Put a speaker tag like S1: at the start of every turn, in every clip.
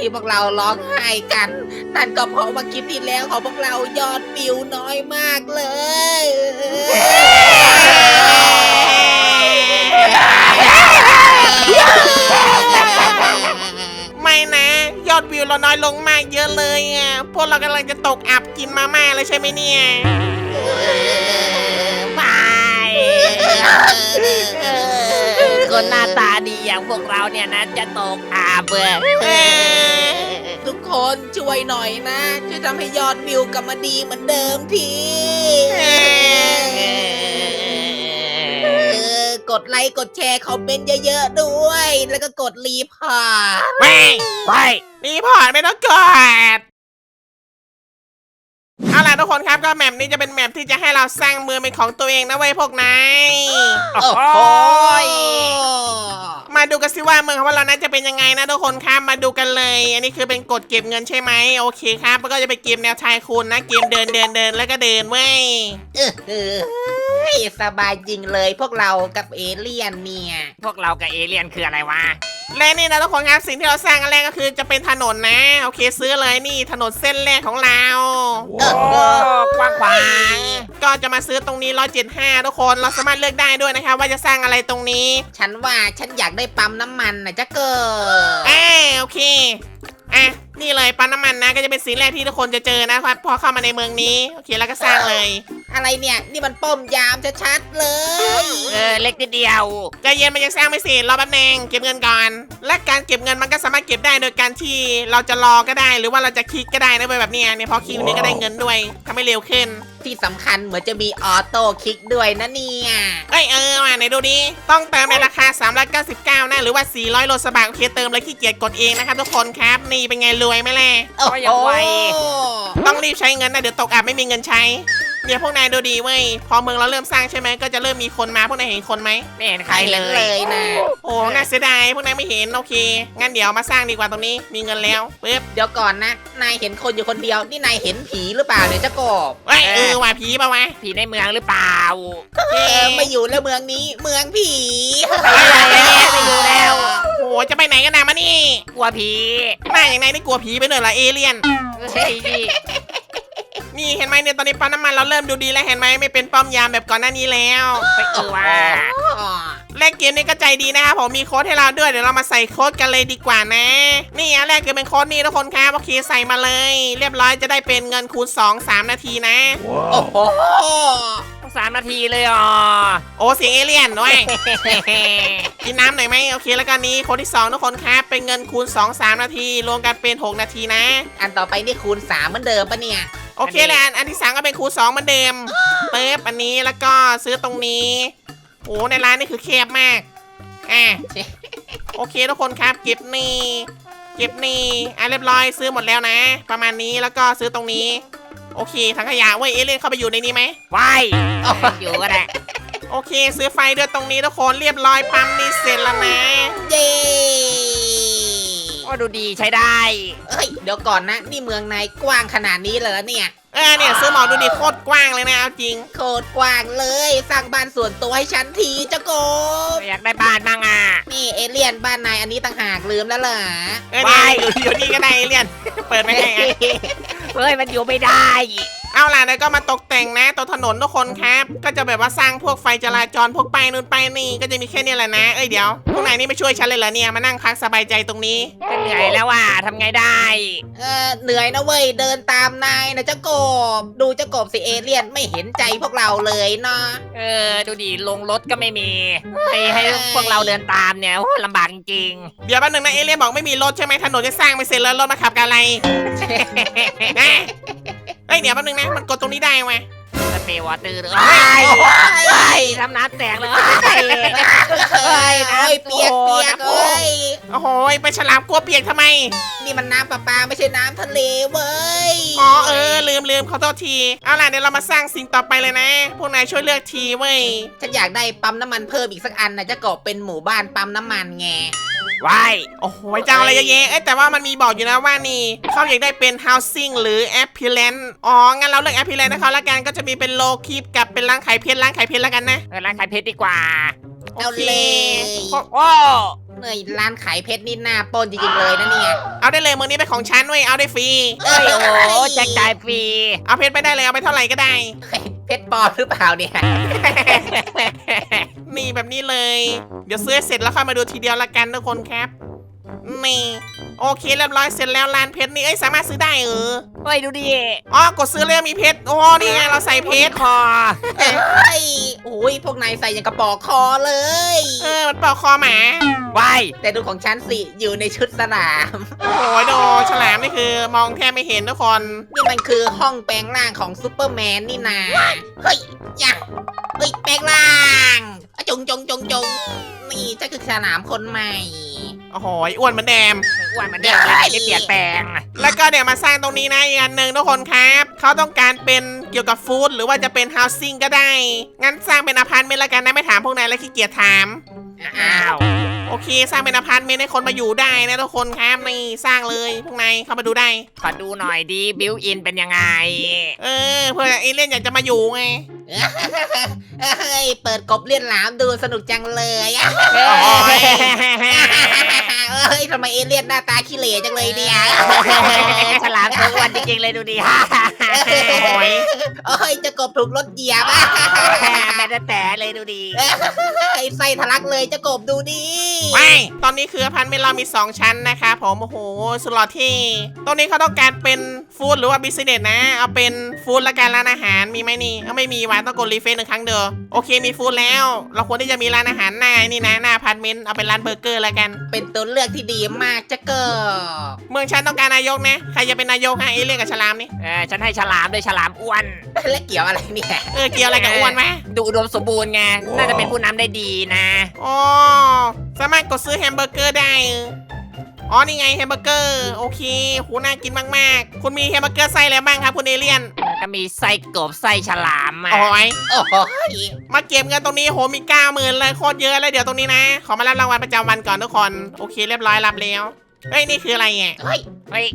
S1: ที่พวกเราร้องไห้กัน นั่นก็เพราะว่าคลิปที่แล้วของพวกเรายอดวิวน้อยมากเลย
S2: ไม่นะ ยอดวิวเราน้อยลงมากเยอะเลยอะ พวกเรากำลังจะตกอับกินมาม่าเลยใช่ไหมเนี่ย
S3: ไป คนหน้าตาดีอย่างพวกเราเนี่ยนะจะตกอาบเบื่อ
S2: เออ
S1: ทุกคนช่วยหน่อยนะ ช่วยทำให้ยอดวิวกลับมาดีเหมือนเดิมทีเออกดไลค์กดแชร์คอมเมนต์เยอะๆด้วย แล้วก็กดรีพอร์ต
S2: แม่
S3: ไป
S2: รีพอร์ตไม่ต้องกด เอาล่ะทุกคนครับก็แมปนี้จะเป็นแมปที่จะให้เราสร้างเมืองเป็นของตัวเองนะเว้ยพวกนาย
S3: โอ้โห
S2: มาดูกันสิว่าเมืองของพวกเรานั้นจะเป็นยังไงนะทุกคนครับมาดูกันเลย อันนี้คือเป็นกฎเก็บเงินใช่ไหมโอเคครับแล้วก็จะเป็นเกมแนวชายคูณนะเกมเดินเดินเดินแล้วก็เดินเว้ย
S1: เออเฮ้ ยสบายจริงเลย พวกเรากับเอเลี่ยนเนี่ย
S3: พวกเรากับเอเลี่ยนคืออะไรวะ
S2: และนี่นะทุกคนครับสิ่งที่เราสร้างอันแรกก็คือจะเป็นถนนนะ โอเคซื้อเลยนี่ถนนเส้นแรกของเรา
S1: เออ
S3: โอ้กว้างขวาง
S2: ก็จะมาซื้อตรงนี้ 175 ทุกคนเราสามารถเลือกได้ด้วยนะครับว่าจะสร้างอะไรตรงนี้
S1: ฉันว่าฉันอยากได้ปั๊มน้ำมันนะจ๊ะเกิด
S2: อ่าโอเคอะ นี่เลยปั๊มน้ำมันนะก็จะเป็นสิ่งแรกที่ทุกคนจะเจอนะครับพอเข้ามาในเมืองนี้โอเคแล้วก็สร้างเลย
S1: อะไรเนี่ย นี่มันป้อมยามชัดๆเลย
S3: เออเล็กนิดเดียว
S2: ใจเย็นมันยังสร้างไม่เสร็จรอแป๊บนึงเก็บเงินก่อน และการเก็บเงินมันก็สามารถเก็บได้โดยการที่เราจะรอก็ได้ หรือว่าเราจะคลิกก็ได้นะเว้ยแบบเนี้ยเนี่ยพอคลิกนี้ก็ได้เงินด้วยทำให้เร็วขึ้น
S1: ที่สำคัญเหมือนจะมีออโต้คลิกด้วยนะเนี่ย
S2: เอ้ยเออมาไหนดูดิ ต้องเติมในราคา 399 นะ หรือว่า 400 โลสบาทโอเคเติมเลยขี้เกียจกดเองนะครับทุกคนครับ นี่เป็นไงรวยไหมแล่
S1: โอ้
S3: ก็ยังไว
S2: ต้องรีบใช้เงินนะ เดี๋ยวตกอับไม่มีเงินใช้ เนี่ยพวกนายดูดีเว้ย พอเมืองเราเริ่มสร้างใช่ไหมก็จะเริ่มมีคนมาพวกนายเห็นคนไหม
S3: ไม่เห็นใค
S1: ใค
S3: ร
S1: ร
S3: เล
S1: เลยยนะ
S2: โอ้น่าเสียดายพวกนายไม่เห็นโอเค งั้นเดี๋ยวมาสร้างดีกว่าตรงนี้ มีเงินแล้วปึ๊บ
S1: เดี๋ยวก่อนนะ นายเห็นคนอยู่คนเดียว นี่นายเห็นผีหรือเปล่าเนี่ยเจ้ากบ
S2: เอ้ยเออว่าผีปะวะ
S3: ผีในเมืองหรือเปล่า
S1: เออไม่อยู่แล้วเมืองนี้ เมืองผี
S3: ไปแล้วไปอยู่แล้ว
S2: โอ้จะไปไหนกันนะมานี่
S3: กลัวผี
S2: หน้าอย่างนายนี่กลัวผีไปหน่อยละเอเลี่ยน
S3: เฮ้ย นี่
S2: นี่เห็นไหมเนี่ยตอนนี้ปั๊มน้ำมันเราเริ่มดูดีแล้วเห็นไหมไม่เป็นป้อมยามแบบก่อนหน้านี้แล้ว
S3: ไปเออว่า
S1: อ๋อ
S2: แลกเกมนี้ก็ใจดีนะครับผมมีโค้ดให้เราด้วยเดี๋ยวเรามาใส่โค้ดกันเลยดีกว่านะ นี่อันแรกคือเป็นโค้ดนี้ทุกคนครับโอเคใส่มาเลย เรียบร้อยจะได้เป็นเงินคูณ 2 3 นาทีนะ
S1: โอ้โห
S3: สามนาทีเลยอ๋อ
S2: โอ้เสียงเอเลี่ยนด้วยกินน้ำหน่อยไหมโอเคแล้วกันนี้โค้ดที่ 2 ทุกคนครับเป็นเงินคูณ 2 3 นาที รวมกันเป็น 6 นาทีนะ
S1: อันต่อไปนี่คูณสามเหมือนเดิมปะเนี่ย
S2: โอเคแล้วอันอันที่สามก็เป็นคูณ2เหมือนเดิมเป๊บอันนี้แล้วก็ซื้อตรงนี้โอ้ในร้านนี่คือแคบมากอะโอเคทุกคนครับเก็บนี่เก็บนี่อะเรียบร้อยซื้อหมดแล้วนะ ประมาณนี้แล้วก็ซื้อตรงนี้ โอเคถังขยะเว้ยเอเลี่ยนเข้าไปอยู่ในนี้ไหม
S3: ว้ายอยู่ก็ได้
S2: โอเค ซื้อไฟด้วยตรงนี้ทุกคนเรียบร้อยปั๊มนี่เสร็จแล้วนะ
S1: เย้
S3: โอ้ดูดีใช้ได้
S1: เอ้ยเดี๋ยวก่อนนะ นี่เมืองนายกว้างขนาดนี้เลยเหรอเนี่ย
S2: เออเนี่ยซื้อหมอดูดิโคตรกว้างเลยนะเอาจริง
S1: โคตรกว้างเลย สร้างบ้านส่วนตัวให้ฉันทีเจ้ากบ
S3: อยากได้บ้านบ้างอะ
S1: นี่เอเลี่ยนบ้านนายอันนี้ต่างหากลืมแล้วเหรอ
S2: เออเนี่ย
S3: ว้าย
S2: อยู่อยู่นี่ก็ได้เอเลี่ยน เปิดไม่ให้อะ
S3: เฮ้ยมันอยู่ไม่ได้
S2: เอาล่ะแล้วก็มาตกแต่งนะตรงถนนทุกคนครับ ก็จะแบบว่าสร้างพวกไฟจราจรพวกป้ายนู่นป้ายนี่ก็จะมีแค่นี้แหละนะเอ้ยเดี๋ยวพวกนายนี่ไม่ช่วยฉันเลยเหรอเนี่ยมานั่งพักสบายใจตรงนี้
S3: ก็เหนื่อยแล้วว่ะทำไงได้
S1: เออเหนื่อยนะเว้ยเดินตามนายนะเจ้ากบ ดูเจ้ากบสิเอเลี่ยนไม่เห็นใจพวกเราเลยเนาะ
S3: เออ ดูดิลงรถก็ไม่มีให้ให้พวกเราเดินตามเนี่ยโอ้ลำบากจริง
S2: เดี๋ยวแป๊บนึงนะเอเลี่ยนบอกไม่มีรถใช่ไหมถนนจะสร้างไม่เสร็จแล้วรถมาขับกันอะไร นะ เอ้ยเดี๋ยวแป๊บนึงนะ มันกดตรงนี้ได้ไหม
S3: สเปรย์วอเตอร์เลยไอ้ทำน้ำแตกเลย
S1: เอ้ยเปียกเปียกเอ้ย
S2: โอ้โหยไปฉลามกลัวเปียกทำไม
S1: นี่มันน้ำประปาไม่ใช่น้ำทะเลเว้ย
S2: อ๋อเออ ลืมลืมขอโทษที เอาล่ะเดี๋ยวเรามาสร้างสิ่งต่อไปเลยนะ พวกนายช่วยเลือกทีเว้ย
S1: ฉันอยากได้ปั๊มน้ำมันเพิ่มอีกสักอันนะจะกบเป็นหมู่บ้านปั๊มน้ำมันไง
S3: ว้าย
S2: โอ้โหจะเอาอะไรเยอะแยะเอ้ยแต่ว่ามันมีบอกอยู่นะว่านี่เขาอยากได้เป็น housing หรือ appearance อ๋อ งั้นเราเลือก appearance นะเขาละกันก็จะมีเป็นโลคีบกับเป็นร้านขายเพชรร้านขายเพชรแล้วกันนะ
S3: เออร้านขายเพชรดีกว่า
S1: เอา
S2: เค
S1: เลย
S2: เพราะ
S3: โอ้
S1: เนยร้านขายเพชรนี่หน้าปล้นจริงๆเลยนะเนี่ย
S2: เอาได้เลยมือนี้เป็นของฉันเว้ยเอาได้ฟรี
S3: เอ้ยโอ้โหแจกจ่ายฟรี
S2: เอาเพชรไปได้เลยเอาไปเท่าไหร่ก็ได้
S1: เพชรปลอมหรือเปล่าเนี่ย
S2: นี่แบบนี้เลย เดี๋ยวซื้อให้เสร็จแล้วค่อยมาดูทีเดียวละกันทุกคนครับ นี่โอเคเรียบร้อยเสร็จแล้วร้านเพชรนี่เอ้ยสามารถซื้อได้เออ
S3: เฮ้ยดูดิ
S2: อ๋อกดซื้อแล้วมีเพชรโอ้นี่ไงเราใส่เพชร
S3: คอ
S1: เฮ้ยโอ้ยพวกนายใส่อย่างกระบอกคอเลย
S2: เออมันปอกคอหมา
S3: ว้าย
S1: แต่ดูของฉันสิอยู่ในชุดสนาม
S2: โอ้โหโดฉลามนี่คือมองแทบไม่เห็นทุกคน
S1: นี่มันคือห้องแปลงร่างของซูเปอร์แมนนี่นาเฮ้ยยะเฮ้ยแปลงร่างอะจงจงจงจงนี่ฉันคือสนามคนใหม่
S2: โอ้โหอ้วนเหมือนแดม
S3: อ้วนเหมือนเดิมเลยไม่ได้เปลี่ยนแปลง
S2: แล้วก็เดี๋ยวมาสร้างตรงนี้นะอีกอันหนึ่งทุกคนครับเขาต้องการเป็นเกี่ยวกับฟู้ดหรือว่าจะเป็น housing ก็ได้ งั้นสร้างเป็นอพาร์ตเมนต์ละกันนะไม่ถามพวกนายแล้วขี้เกียจถาม
S3: อ้าว
S2: โอเค สร้างเป็นอพาร์ตเมนต์ให้คนมาอยู่ได้นะทุกคนครับนี่สร้างเลยพวกนายเข้ามาดูได้
S3: ขอดูหน่อยดีบิวอินเป็นยังไง
S2: เออเพื่อเอเลี่ยนอยากจะมาอยู่ไง
S1: เฮ้ยเปิดกบเลียนหลามดูสนุกจังเลยอะ
S3: เฮ้ย
S1: เฮ้ยทำไมเอเลี่ยนหน้าตาขี้เหร่จังเลยเนี่ย
S3: ฉลามตัวอ้วนจริงๆเลยดูดิ
S2: โอ้ ย
S1: เฮ้ยเจะกบถูกรถเหยียบอะ
S3: แม่แต่เลยดูดิ
S1: ไอ้ไส้ทะลักเลยเจะกบดูดิ
S2: ไม่ตอนนี้คืออพาร์ตเมนต์เรามี 2 ชั้นนะคะผมโอ้โหสุดหล่อที่ตรงนี้เขาต้องการเป็นฟู้ดหรือว่าบิสเนสนะ เอาเป็นฟู้ดละกันร้านอาหารมีไหมนี่เอาไม่มีวะต้องกดรีเฟซหนึ่งครั้งเดียวโอเคมีฟู้ดแล้ว เราควรที่จะมีร้านอาหารหน้านี่นะหน้าอพาร์ตเมนต์เอาเป็นร้านเบอร์เกอร์ละกัน
S1: เป็นตัวเลือกที่ดีมากเจะกบ
S2: เมืองฉันต้องการนายกนะ ใครจะเป็นนายกฮะเอเลี่ยนกับฉลามนี่
S3: เออฉันให้ฉลามด้วยฉลามอ้วน
S1: และเกี่ยวอะไรเนี่ย
S2: เออเกี่ยวอะไรกับอ้วนไหม
S3: ดูอุดมสมบูรณ์ไงน่าจะเป็นผู้นำได้ดีนะ
S2: อ๋อสามารถกดซื้อแฮมเบอร์เกอร์ได้เอออ๋อนี่ไงแฮมเบอร์เกอร์โอเคโหน่ากินมากๆ คุณมีแฮมเบอร์เกอร์ไส้อะไรบ้างครับคุณเอเลี่ยน
S3: ก็มีไส้กบไส้ฉลามอะ
S2: โอ้ย
S1: โอ้โห
S2: มาเก็บเงินตรงนี้โหมีเก้าหมื่นเลยโคตรเยอะเลยเดี๋ยวตรงนี้นะ ขอมารับรางวัลประจำวันก่อนทุกคน โอเคเรียบร้อยรับแล้วเฮ้ยนี่คืออะไรเนี่ย
S1: เฮ้ย
S3: เฮ้ย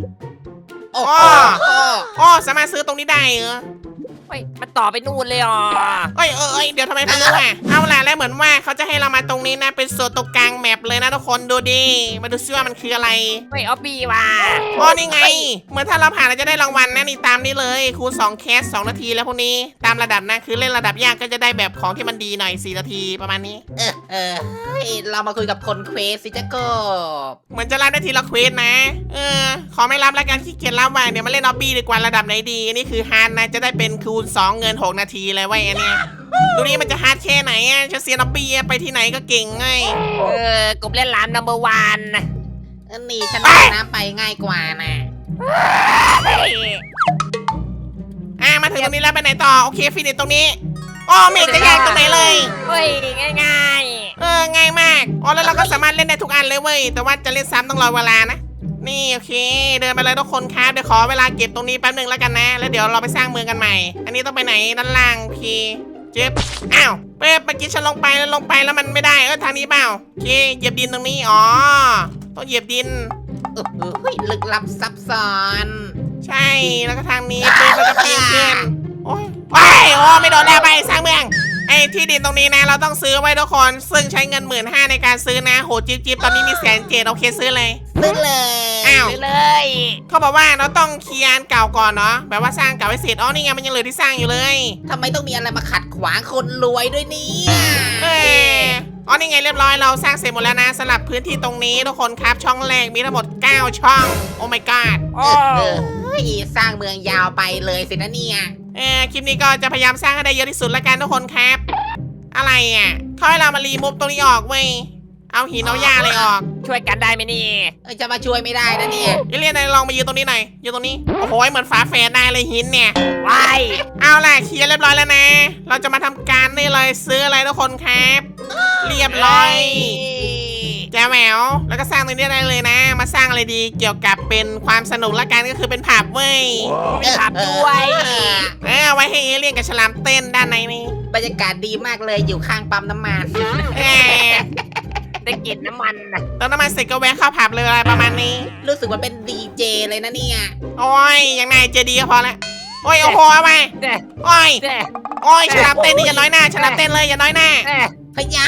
S1: โอ้โห
S2: อ๋อสามารถซื้อตรงนี้ได้เหรอ
S3: เฮ้ยมันต่อไปนู่นเลยอ๋อ
S2: เอ้ยเออเอ้ยเดี๋ยวทำไมพังรู้อะเอาล่ะแล้วเหมือนว่าเขาจะให้เรามาตรงนี้นะ เป็นส่วนตรงกลางแมปเลยนะทุกคนดูดิ มาดูซิว่ามันคืออะไร
S3: เฮ้ยเอาบีว่ะ
S2: อ๋อนี่ไง เหมือนถ้าเราผ่านเราจะได้รางวัลนะนี่ตามนี้เลยคูณ2แคส2นาทีแล้วพวกนี้ตามระดับนะคือเล่นระดับยากก็จะได้แบบของที่มันดีหน่อย4นาทีประมาณนี้
S1: เออเออเฮ้ยเรามาคุยกับคนเควสสิเจะกบ
S2: เหมือนจะรับได้ทีละเควสนะ เออ ขอไม่รับแล้วกันขี้เกียจรับว่ะเดี๋ยวมาเล่นออบบี้ดีกว่าระดับไหนดีอันนี้คือฮาร์ดนะจะได้เป็นคูณ 2 เงิน 6 นาทีเลยเว้ยอันเนี้ยดูนี่มันจะฮาร์ดแค่ไหนอะจะเซียนออบบี้อะไปที่ไหนก็เก่งไง
S3: เออกบเล่นหลามนัมเบอร์วัน
S1: อันนี้ฉันว่ายน้ำไปง่ายกว่านะ
S3: เฮ้ย
S2: อะมาถึงตรงนี้แล้วไปไหนต่อ โอเคฟินิชตรงนี้อ๋อไม่เห็นจะยากตรงไหนเลย
S3: เฮ้ยง่าย
S2: เออง่ายมาก อ๋อแล้วเราก็สามารถเล่นได้ทุกอันเลยเว้ย แต่ว่าจะเล่นซ้ำต้องรอเวลานะ นี่โอเค เดินไปเลยทุกคนครับเดี๋ยวขอเวลาเก็บตรงนี้แป๊บหนึ่งแล้วกันนะ แล้วเดี๋ยวเราไปสร้างเมืองกันใหม่ อันนี้ต้องไปไหนด้านล่างโอเคเจ็บอ้าวเป๊บเมื่อกี้ฉันลงไปแล้วลงไปแล้วมันไม่ได้เออทางนี้เปล่าโอเคเหยียบดินตรงนี้อ๋อต้องเหยียบดิน
S1: โอ้โหลึกลับซับซ้อน
S2: ใช่แล้วก็ทางนี้เป๊บแล้วก็เพียงขึ้นโอ้ยว้ายโอ้ไม่โดนแล้วไปสร้างเมือง ไอ้ที่ดินตรงนี้นะ เราต้องซื้อไว้ทุกคน ซึ่งใช้เงินหมื่นห้าในการซื้อนะ โหจิ๊บจิ๊บตอนนี้มีแสนเจ็ดโอเคซื้อเลย
S1: ซื้อเลย
S2: อ้าว
S3: ๆไปเลย
S2: เขาบอกว่าเราต้องเคลียร์อันเก่าก่อนเนาะ แบบว่าสร้างเก่าให้เสร็จ อ๋อ นี่ไงมันยังเหลือที่สร้างอยู่เลย
S1: ทำไมต้องมีอะไรมาขัดขวางคนรวยด้วยเนี่ย
S2: เอ้ยอ๋อ นี่ไงเรียบร้อย เราสร้างเสร็จหมดแล้วนะสำหรับพื้นที่ตรงนี้ทุกคนครับ ช่องแรกมีทั้งหมด 9 ช่อง โอ้ my god
S3: โอ้
S1: เออเฮ้ยสร้างเมืองยาวไปเลยสินะเนี่ย
S2: เออคลิปนี้ก็จะพยายามสร้างให้ได้เยอะที่สุดละกันทุกคนครับ อะไรอะเขาให้เรามารีมูฟตรงนี้ออกเว้ย เอาหินเอาหญ้าอะไรออก
S3: ช่วยกันได้ไหมนี่
S1: เอ้ยจะมาช่วยไม่ได้นะเนี่ย
S2: เอเลียนนายลองมายืนตรงนี้หน่อยยืนตรงนี้ โอ้โหเหมือนฝาแฝดได้เลยหินเนี่ย
S3: ว้าย
S2: เอาล่ะเคลียร์เรียบร้อยแล้วนะ เราจะมาทำการนี่เลยซื้ออะไรทุกคนครับ เรียบร้อยเแจวแหววแล้วก็สร้างตรงนี้ได้เลยนะ มาสร้างอะไรดีเกี่ยวกับเป็นความสนุกละกันก็คือเป็นผับเว้ย
S3: มีผับด้วย
S1: เออ
S2: เออเอาไว้ให้เอเลี่ยนกับฉลามเต้นด้านในนี่
S1: บรรยากาศดีมากเลยอยู่ข้างปั๊มน้ำมัน
S2: เออ
S3: ได้กลิ่นน้ำมันนะ
S2: เติมน้ำมันเสร็จก็แวะเข้าผับเลยอะไรประมาณนี้
S1: รู้สึกว่าเป็นดีเจเลยนะเนี่ย
S2: โอ้ยอย่างนายเจดีก็พอละโอ้ยโอ้โหเอาไป
S3: เด้
S2: โอ้ย
S3: เด้
S2: โอ้ยฉลามเต้นนี่อย่าน้อยหน้าฉลามเต้นเลยอย่าน้อยหน้า
S3: เด้
S1: พยา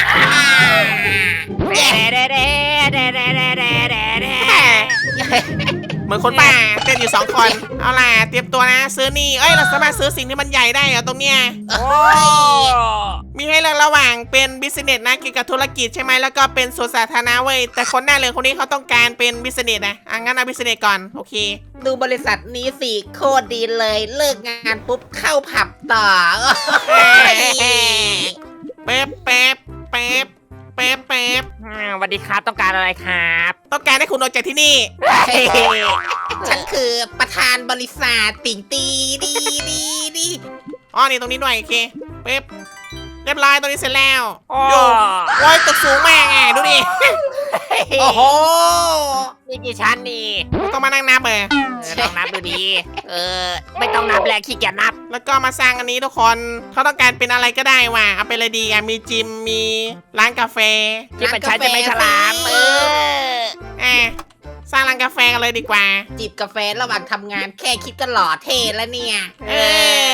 S3: เห
S2: มือนคนบ้าเต้นอยู่สองคน เอาล่ะ เตรียมตัวนะ ซื้อนี่ เอ้ย เราสามารถซื้อสิ่งที่มันใหญ่ได้เหรอตรงเนี้ยมีให้เลือกระหว่างเป็นบิสเนสนะเกี่ยวกับธุรกิจใช่ไหมแล้วก็เป็นสวนสาธารณะเว้ย แต่คนหน้าเลยคนนี้เขาต้องการเป็นบิสเนสนะอะงั้นเอาบิสเนสก่อน โอเค
S1: ดูบริษัทนี้สิโคตรดีเลย เลิกงานปุ๊บเข้าผับต่อ
S2: เป๊บเป๊บเป๊บเป๊บเป๊บ
S3: อ่าสวัสดีครับต้องการอะไรครับ
S2: ต้องการให้คุณออกจากที่นี่
S1: ฉันคือประธานบริษัทติ่งตีดีดีดี
S2: อ๋อนี่ตรงนี้ด้วยโอเคเป๊บเรียบร้อยตรงนี้เสร็จแล้ว
S3: โอ้
S2: โยโอ้ยตึกสูงมากไงดูดิ
S1: โอ้โห
S3: นี่กี่ชั้นนี่
S2: ต้องมานั่งนับเลย
S3: เออลองนับดูดี เออ ไม่ต้องนับแหละขี้เกียจนับ
S2: แล้วก็มาสร้างอันนี้ทุกคน เขาต้องการเป็นอะไรก็ได้ว่ะ เอาเป็นอะไรดีอะ มีจิม มีร้านกาแฟ
S3: ที่เป็นชั้นจะไม่ฉลามเออ
S2: อะ สร้างร้านกาแฟกันเลยดีกว่า
S1: จิบกาแฟระหว่างทำงานแค่คิดก็หล่อเท่แล้วเนี่ย
S2: เอ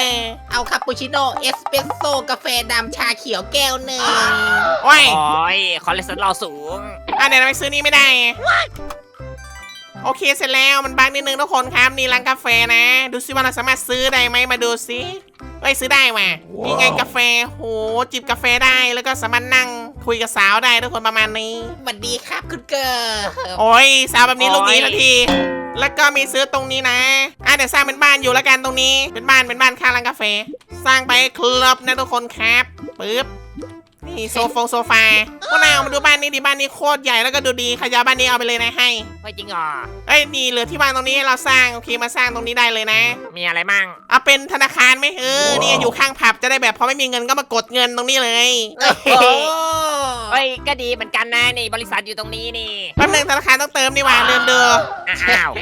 S2: อ
S1: เอาคาปูชิโน่เอสเปรสโซ่กาแฟดำชาเขียวแก้วหนึ่ง
S2: โอ้ย
S3: โอ้ยคอเลสเตอรอลสูง
S2: อะเดี๋ยวเราไปซื้อนี่ไม่ได้ไงโอเคเสร็จแล้วมันบังนิดนึงทุกคนครับนี่ร้านกาแฟนะ ดูซิว่าเราสามารถซื้อได้ไหมมาดูซิเอ้ยซื้อได้ว่ะนี่ไงกาแฟโหจิบกาแฟได้แล้วก็สามารถนั่ง คุยกับสาวได้ทุกคนประมาณนี้
S1: สวัสดีครับคุณเกิร์ล
S2: โอ้ยสาวแบบนี้
S3: โอ้ย
S2: ลูกนี้ทันที แล้วก็มีซื้อตรงนี้นะอะเดี๋ยวสร้างเป็นบ้านอยู่แล้วกันตรงนี้ เป็นบ้านเป็นบ้านข้างร้านกาแฟ สร้างไปครบนะทุกคนครับปึ๊บนี่ โซฟงโซฟาพวกนายเอามาดูบ้านนี้ดิบ้านนี้โคตรใหญ่แล้วก็ดูดีขยะบ้านนี้เอาไปเลยนะให้
S3: ไม่จริงเหรอ
S2: เอ้ยนี่เหลือที่วางตรงนี้ให้เราสร้างโอเคมาสร้างตรงนี้ได้เลยนะ
S3: มีอะไรมั่ง
S2: เอาเป็นธนาคารไหมเออเนี่ยอยู่ข้างผับจะได้แบบพอไม่มีเงินก็มากดเงินตรงนี้เลย
S1: โอ้โห
S3: เฮ้ยก็ดีเหมือนกันนะนี่บริษัทอยู่ตรงนี้นี่
S2: แป๊บนึงธนาคารต้องเติมนี่หว่าลืมเด้อ
S3: อ้าว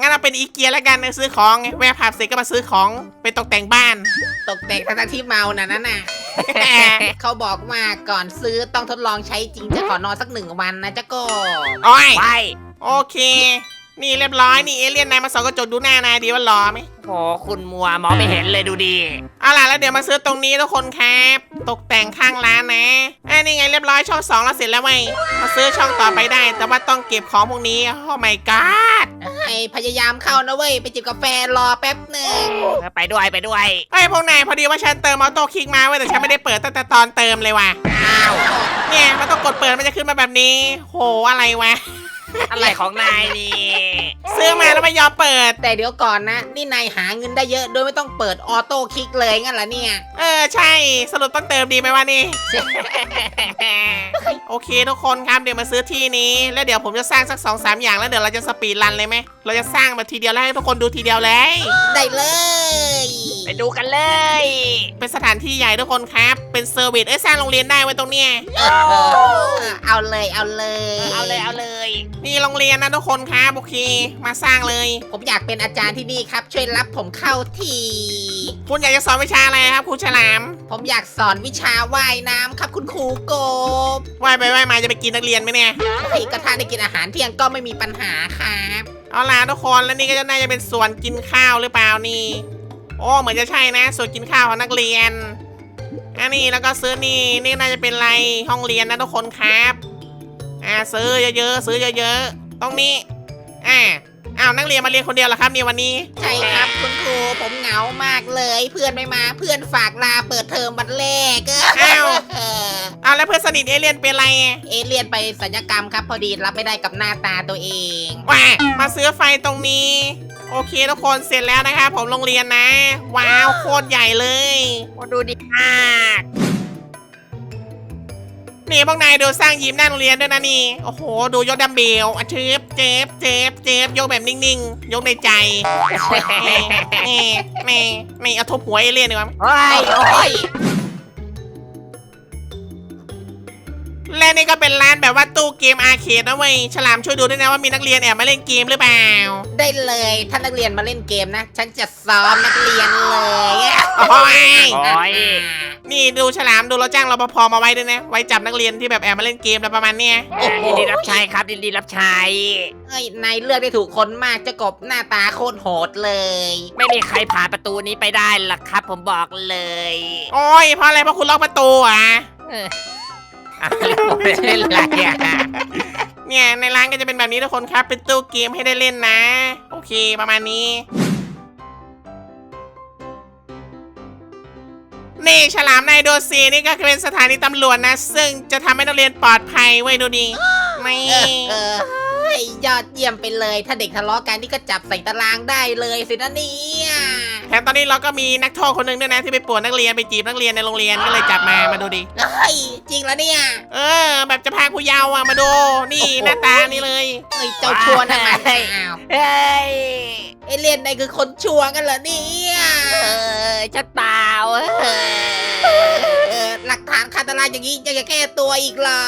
S2: งั้นเอาเป็นอีเกียแล้วกันซื้อของไงแวะผับเสร็จก็มาซื้อของไปตกแต่งบ้าน
S1: ตกแต่งทั้งๆที่เมาน่ะนั่นน่ะ เขาบอกว่าก่อนซื้อต้องทดลองใช้จริงจะขอนอนสักหนึ่งวันนะเจ้าโก็
S2: โอ้ย
S3: ไป
S2: โอเค นี่เรียบร้อยนี่เอเลี่ยนนายมาสองกระจกดูหน้านายดีว่าหล่อไหม
S3: โหคุณมัวมองไม่เห็นเลยดูดี
S2: เอาล่ะแล้วเดี๋ยวมาซื้อตรงนี้ทุกคนครับ ตกแต่งข้างร้านนะอันนี้ไงเรียบร้อยช่องสองเราเสร็จแล้วไว้ยมาซื้อช่องต่อไปได้ แต่ว่าต้องเก็บของพวกนี้โอ้ my god
S1: ให้พยายามเข้านะเว้ย ไปจิบกาแฟรอแป๊บหนึ่ง
S3: ไปด้วยไปด้วย
S2: เฮ้ยพวกนายพอดีว่าฉันเติมออโต้คลิกมาเว้ยแต่ฉันไม่ได้เปิดตั้งแต่ตอนเติมเลยว่ะ
S1: อ้าว
S2: เนี่ยมันต้องกดเปิดมันจะขึ้นมาแบบนี้ โหอะไรวะ
S3: อะไรของนายนี่
S2: ซื้อมาแล้วไม่ยอมเปิด
S1: แต่เดี๋ยวก่อนนะ นี่นายหาเงินได้เยอะโดยไม่ต้องเปิดออโต้คลิกเลยงั้นเหรอเนี่ย
S2: เออใช่ สรุปต้องเติมดีไหมวะนี่ โอเคทุกคนครับเดี๋ยวมาซื้อที่นี้ แล้วเดี๋ยวผมจะสร้างสักสองสามอย่างแล้วเดี๋ยวเราจะสปีดรันเลยไหมเราจะสร้างแบบทีเดียวแล้วให้ทุกคนดูทีเดียวเลย
S1: ได้เลย
S3: ไปดูกันเลย
S2: เป็นสถานที่ใหญ่ทุกคนครับ เป็นเซอร์วิสเอ้ยสร้างโรงเรียนได้ไว้ตรงเนี้ย
S1: เออเอาเลยเอาเลย
S3: เอาเลยเอาเลย
S2: นี่โรงเรียนนะทุกคนครับโอเค มาสร้างเลย
S1: ผมอยากเป็นอาจารย์ที่นี่ครับ ช่วยรับผมเข้าที
S2: คุณอยากจะสอนวิชาอะไรครับครูฉลาม
S1: ผมอยากสอนวิชาว่ายน้ำครับคุณครูโกบ
S2: ว่ายไปว่ายมาจะไปกินนักเรียนไหมเนี่ย
S1: เฮ้ยก็ถ้าได้กินอาหารเที่ยงก็ไม่มีปัญหาครับ
S2: เอาล่ะทุกคนแล้วนี่ก็จะน่าจะเป็นส่วนกินข้าวหรือเปล่านี่ โอ้เหมือนจะใช่นะส่วนกินข้าวของนักเรียนอันนี้แล้วก็ซื้อนี่นี่น่าจะเป็นอะไรห้องเรียนนะทุกคนครับอ่าซื้อเยอะๆซื้อเยอะๆตรงนี้อ่าอ้าวนักเรียนมาเรียนคนเดียวเหรอครับเนี่ยวันนี้
S1: ใช่ครับคุณครูผมเหงามากเลย เพื่อนไม่มาเพื่อนฝากลาเปิดเทอมวันแรก
S2: อ้าว
S1: เออ
S2: อ้าวแล้วเพื่อนสนิทเอเลี่ยนเป็นอะไร
S1: เอเลียนไปสัญญกรรมครับพอดีรับไม่ได้กับหน้าตาตัวเอง
S2: ว้ามาซื้อไฟตรงนี้ โอเคทุกคนเสร็จแล้วนะครับผมโรงเรียนนะ ว้าวโคตรใหญ่เลย
S3: โอ้ดูดีมาก
S2: นี่พวกนายดูสร้างยิมหน้าโรงเรียนด้วยนะนี่โอ้โห ดูยกดัมเบลอะเจ็บเจ็บเจ็บเจ็บยกแบบนิ่งๆ ยกในใจนี่นี่นี่นี่เอาทุบหัวเอเลี่ยนดีกว่า
S3: เฮ้ย
S1: โอ้ย
S2: และนี่ก็เป็นร้านแบบว่าตู้เกมอาร์เคดนะเว้ยฉลามช่วยดูด้วยนะว่ามีนักเรียนแอบมาเล่นเกมหรือเปล่า
S1: ได้เลยถ้านักเรียนมาเล่นเกมนะ ฉันจะซ้อมนักเรียนเลย
S2: โอ้ย
S3: โอ้ย
S2: นี่ดูฉลามดูเราจ้างรปภมาไว้ด้วยนะ ไว้จับนักเรียนที่แบบแอบมาเล่นเกมอะไรประมาณเนี้ย
S1: โอ้โห
S3: ยินดีรับใช้ครับยินดีรับใช้
S1: เอ้ยนายเลือกได้ถูกคนมากเจ้ากบหน้าตาโคตรโหดเลย
S3: ไม่มีใครผ่านประตูนี้ไปได้หรอกครับ ผมบอกเลย
S2: โอ้ยเพราะอะไรเพราะคุณล็อกประตูอะ
S3: เออ เล่นอะไรอะ
S2: เนี่ยในร้านก็จะเป็นแบบนี้ทุกคนครับ เป็นตู้เกมให้ได้เล่นนะ โอเคประมาณนี้นี่ฉลามในโดซีนี่ก็เป็นสถานีตำรวจนะ ซึ่งจะทำให้นักเรียนปลอดภัยไว้ดูดีนี่
S1: ยยอดเยี่ยมไปเลย ถ้าเด็กทะเลาะกันนี่ก็จับใส่ตารางได้เลยสินะเนี่ย
S2: แถมตอนนี้เราก็มีนักโทษคนหนึ่งด้วยนะที่ไปป่วนนักเรียนไปจีบนักเรียนในโรงเรียนก็เลยจับมามาดูดิ
S1: เฮ้ยจริงแล้วเนี่ย
S2: เออ แบบจะพาผู้เยาว์อะมาดูนี่หน้าตานี่เลย
S1: เอ้ยเจ้าชัวนั่นมันอ้าว
S3: เฮ้ย
S1: เอเลียนนายคือคนชัวกันเหรอเนี่ย
S3: เออจะเปล่าเออ
S1: เออห ลักฐานคาตาลายอย่างนี้ยังจะแก้ตัวอีกเหรอ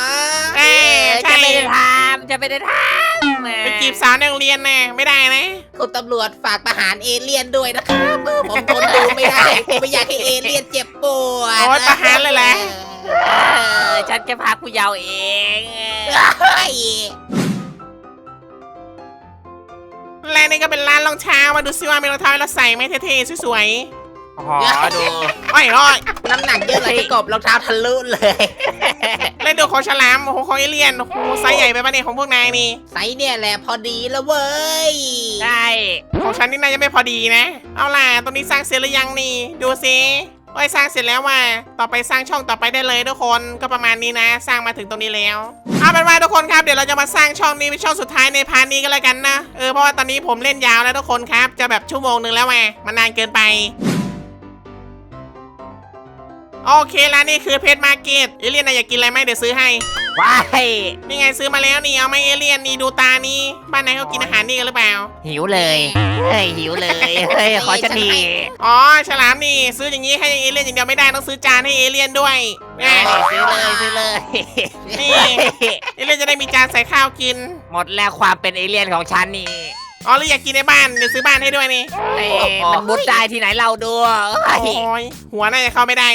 S2: เออ
S3: จะ
S2: ใช่
S3: ไม่ได้ทำจะไม่ได้ทำ
S2: ไปจีบสาวในโรงเรียนนะไม่ได้นะ
S1: คุณตำรวจฝากประหารเอเลี่ยนด้วยนะครับเออผมทนดูไม่ได้ผมไม่อยากให้เอเลี่ยนเจ็บปวด
S2: โอ๊ยประหารเลยแหละ
S3: เออฉันจะพาผู้เยาว์เอง
S1: เฮ้ย
S2: และนี่ก็เป็นร้านรองเท้ามาดูซิว่ามีรองเท้าให้เราใส่ไหมเท่ๆสวย
S3: ขอดู
S2: ๆอ้อยอ้อย
S1: น้ำหนักเยอะเลยจะกบรองเท้าทะลุเลย
S2: และดูของฉลามโอ้โหของเอเลี่ยนโอ้โหไซส์ใหญ่ไปปะเนี่ยของพวกนายนี่
S1: ไซส์เนี่ยแหละพอดีแล้วเว้ย
S3: ใช่
S2: ของฉันนี่น่าจะไม่พอดีนะ เอาล่ะตรงนี้สร้างเสร็จหรือยังนี่ ดูสิโอ้ยสร้างเสร็จแล้วว่ะต่อไปสร้างช่องต่อไปได้เลยทุกคนก็ประมาณนี้นะ สร้างมาถึงตรงนี้แล้วเอาเป็นว่าทุกคนครับเดี๋ยวเราจะมาสร้างช่องนี้เป็นช่องสุดท้ายในพาร์ทนี้ก็แล้วกันนะเออเพราะว่าตอนนี้ผมเล่นยาวแล้วทุกคนครับ จะแบบชั่วโมงหนึ่งแล้วไงมันนานเกินไป โอเคแล้วนี่คือเพชรมาร์เก็ตเอเลี่ยนนายอยากกินอะไรไหมเดี๋ยวซื้อให้
S3: ว้าย
S2: นี่ไงซื้อมาแล้วนี่เอาไหมเอเลี่ยนนี่ดูตานี่บ้านไหนเขากินอาหารนี่กันหรือเปล่า
S3: หิวเลยเฮ้ยหิวเลยเฮ้ยขอฉันที
S2: อ๋อฉลามนี่ซื้ออย่างนี้ให้เอเลี่ยนอย่างเดียวไม่ได้ต้องซื้อจานให้เอเลี่ยนด้วยอะ
S3: ซื้อเลยซื้อเลย
S2: นี่เอเลี่ยนจะได้มีจานใส่ข้าวกิน
S3: หมดแล้วความเป็นเอเลี่ยนของฉันนี่
S2: อ๋อหรืออยากกินในบ้านเดี๋ยวซื้อบ้านให้ด้วยนี่
S3: เอ้ยมันมุดได้ที่ไหนเราดูเฮ้ย
S2: โอ้ยหัวน่าจะเข้าไม่ได้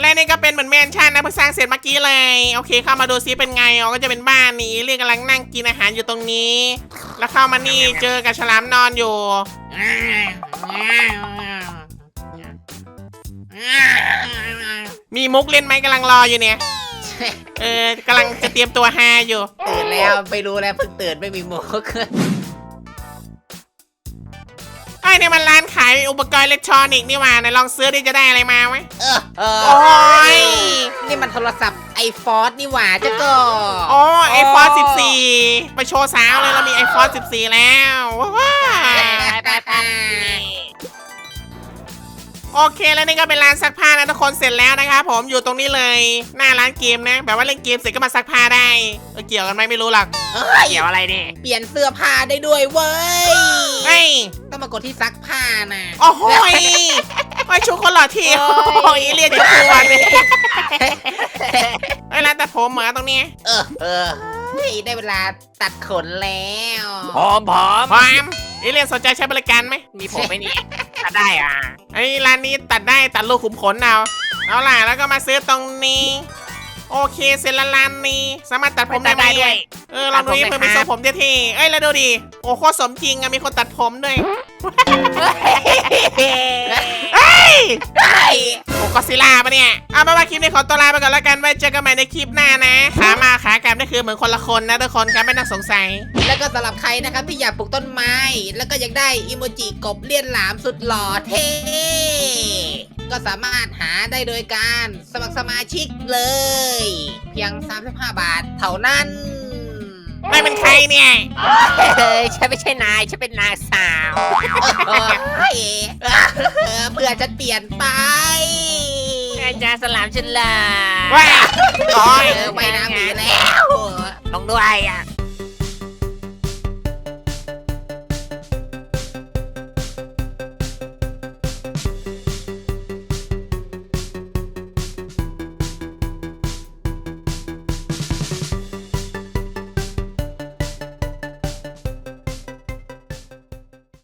S2: และนี่ก็เป็นเหมือนแมนชั่นนะเพิ่งสร้างเสร็จเมื่อกี้เลยโอเค เข้ามาดูซิเป็นไงอ๋อก็จะเป็นบ้านนี่เอเลี่ยนกำลังนั่งกินอาหารอยู่ตรงนี้ แล้วเข้ามานี่เจอกับฉลามนอนอยู่มีมุกเล่นไหมกำลังรออยู่เนี่ยเออกำลังจะเตรียมตัวฮาอยู่
S1: ตื่นแล้วไปรู้แล้วเพิ่งตื่นไม่มีมวก
S2: ไอ้ยเนี่ยมันร้านขายอุปกรณ์อิเล็กทรอนิกส์นี่หว่าไหนลองซื้อดิจะได้อะไรมาไหม
S1: เออเออ
S2: โอ้ย
S1: นี่มันโทรศัพท์ไอฟอร์นี่หว่าเจ้าก็
S2: โอ้ไอโฟน14ไปโชว์สาวเลยเรามีไอโฟน14แล้วว้าว
S3: ไปไปไป
S2: โอเคแล้วนี่ก็เป็นร้านซักผ้านะทุกคนเสร็จแล้วนะครับผมอยู่ตรงนี้เลยหน้าร้านเกมนะ แบบว่าเล่นเกมเสร็จก็มาซักผ้าได้เออเกี่ยวกันไหมไม่รู้หรอก
S1: เอ้ย
S3: เกี่ยวอะไรนี่
S1: เปลี่ยนเสื้อผ้าได้ด้วยเว้ย
S2: เฮ้ย
S1: ต้องมากดที่ซักผ้านะ
S2: โอ้โหยโอ้ยชูคนหล่อเที่ยวโอ้ยเรียนจะปวดเลยไอ้ยร้านตัดผมเหมือนตรงนี้
S1: เออเออเฮ้ยได้เวลาตัดขนแล้ว
S3: พร้อมพร้อม
S2: พร้อมเอเลียนสนใจใช้บริการไหม
S3: มีผมไหมนี่ ถ้าได้อะ
S2: ไอ้ร้านนี้ตัดได้ตัดลูกขุมขนเอาเอาล่ะแล้วก็มาซื้อตรงนี้ โอเคเสร็จแล้วร้านนี้ สามารถตัดผมได้ไหม
S3: ได้ด้วย
S2: เออลองดูนี่เพื่อมีทรงผมเท่ๆเอ้ยแล้วดูดิโอ้โคตรสมจริงอะมีคนตัดผมด้วย เฮ้ย
S1: เฮ้ย
S2: โอ้ก็ซิล่าปะเนี่ย เอาเป็นว่าคลิปนี้ขอตัวลาไปก่อนแล้วกัน ไว้เจอกันใหม่ในคลิปหน้านะ ขามาขากลับนี่คือเหมือนคนละคนนะทุกคนครับไม่ต้องสงสัย
S1: แล้วก็สำหรับใครนะครับที่อยากปลูกต้นไม้ แล้วก็อยากได้อิโมจิกบเลี่ยนหลามสุดหล่อเท่ก็สามารถหาได้โดยการสมัครสมาชิกเลย เพียง 35 บาทเท่านั้น
S2: ไม่เป็นใครเนี่ย
S3: เฮ้ยฉันไม่ใช่นาย ฉันเป็นนางสาว
S1: เฮ้ยเออเพื่อจะเปลี่ยนไป
S3: อาจารย์สลามฉันละ
S2: ว้าโอ้ย
S1: เออไปน้ำหนีแล้ว
S3: ลงด้วยอะ